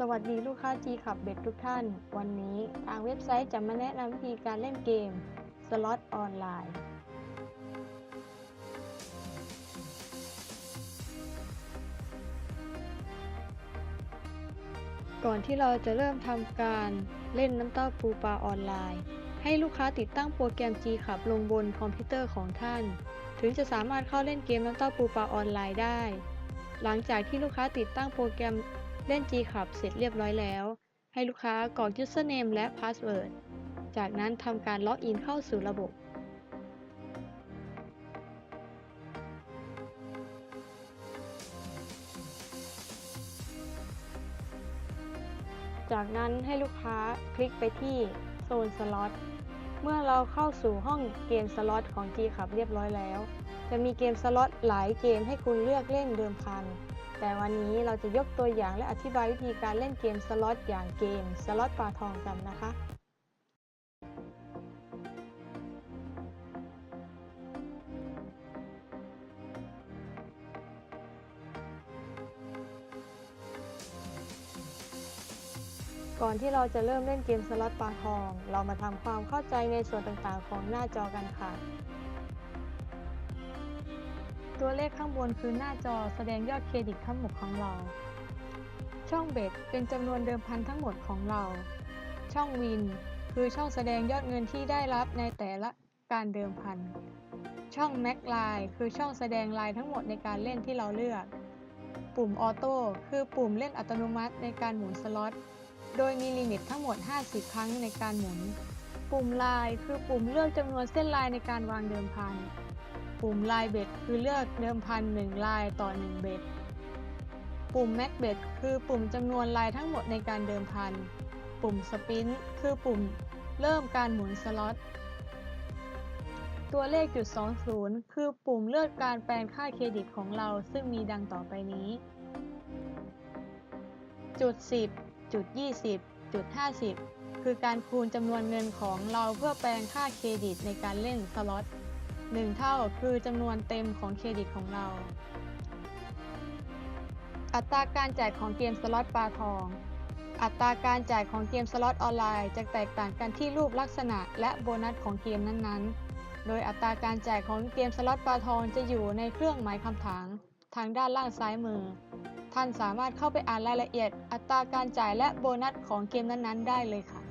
สวัสดีลูกค้า G ขับเบ็ดทุกท่าน วันนี้ทางเว็บไซต์จะมาแนะนำวิธีการเล่นเกมสล็อตออนไลน์ ก่อนที่เราจะเริ่มทำการเล่นน้ำเต้าปูปลาออนไลน์ ให้ลูกค้าติดตั้งโปรแกรม G ขับลงบนคอมพิวเตอร์ของท่าน ถึงจะสามารถเข้าเล่นเกมน้ำเต้าปูปลาออนไลน์ได้ หลังจากที่ลูกค้าติดตั้งโปรแกรม เล่น G ขับเสร็จเรียบร้อยแล้ว ให้ลูกค้ากรอก username และ password จากนั้นทำการล็อกอินเข้าสู่ระบบ จากนั้นให้ลูกค้าคลิกไปที่โซนสล็อต เมื่อเราเข้าสู่ห้องเกมสล็อตของ G ขับเรียบร้อยแล้ว จะมีเกมสล็อตหลายเกมให้คุณเลือกเล่นเดิมพัน แต่วันนี้เราจะยกตัวอย่างและอธิบายวิธีการเล่นเกมสล็อตอย่างเกมสล็อตปลาทองกันนะคะ ก่อนที่เราจะเริ่มเล่นเกมสล็อตปลาทอง เรามาทำความเข้าใจในส่วนต่างๆ ของหน้าจอกันค่ะ ตัวเลขข้างบนคือหน้าจอแสดงยอดเครดิตทั้งหมดของเรา ช่องเบ็ดเป็นจำนวนเดิมพันทั้งหมดของเรา ช่องวิน คือช่องแสดงยอดเงินที่ได้รับในแต่ละการเดิมพัน ช่องแม็กไลน์คือช่องแสดงลายทั้งหมดในการเล่นที่เราเลือก ปุ่มออโต้คือปุ่มเล่นอัตโนมัติในการหมุนสล็อต โดยมีลิมิตทั้งหมด 50 ครั้งในการหมุน ปุ่มลายคือปุ่มเลือกจำนวนเส้นลายในการวางเดิมพัน ปุ่มลายเบ็ดคือเลือกเดิมพัน1ลายต่อ 1 เบ็ด ปุ่มแม็กเบ็ดคือปุ่มจำนวนลายทั้งหมดในการเดิมพัน ปุ่มสปินคือปุ่มเริ่มการหมุนสล็อต ตัวเลขจุด20 คือปุ่มเลือกการแปลงค่าเครดิตของเราซึ่งมีดังต่อไปนี้ จุด 10 จุด 20 จุด 50 คือการคูณจำนวนเงินของเราเพื่อแปลงค่าเครดิตในการเล่นสล็อต 1 เท่าคือจำนวนเต็มของเครดิตของเรา อัตราการจ่ายของเกมสล็อตปลาทอง อัตราการจ่ายของเกมสล็อตออนไลน์จะแตกต่างกันที่รูปลักษณะและโบนัสของเกมนั้นๆ โดยอัตราการจ่ายของเกมสล็อตปลาทองจะอยู่ในเครื่องหมายคำถามทางด้านล่างซ้ายมือ ท่านสามารถเข้าไปอ่านรายละเอียด อัตราการจ่ายและโบนัสของเกมนั้นๆ ได้เลยค่ะ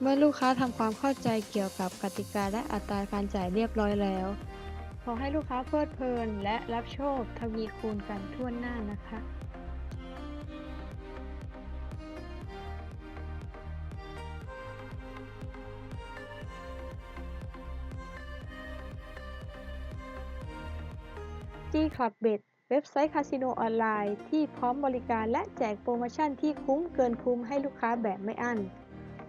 เมื่อลูกค้าทำความเข้าใจเกี่ยวกับกติกาและอัตราการจ่ายเรียบร้อยแล้ว ขอให้ลูกค้าเพลิดเพลิน และรับโชคทวีคูณกันทั่วหน้านะคะ G Club Bet เว็บไซต์คาสิโนออนไลน์ที่พร้อมบริการและแจกโปรโมชั่นที่คุ้มเกินคุ้มให้ลูกค้าแบบไม่อั้น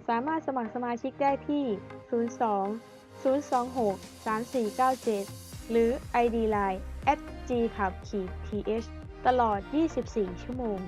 สามารถสมัครสมาชิกได้ที่ 02 026 3497 หรือ ID Line at g c l u b th ตลอด 24 ชั่วโมง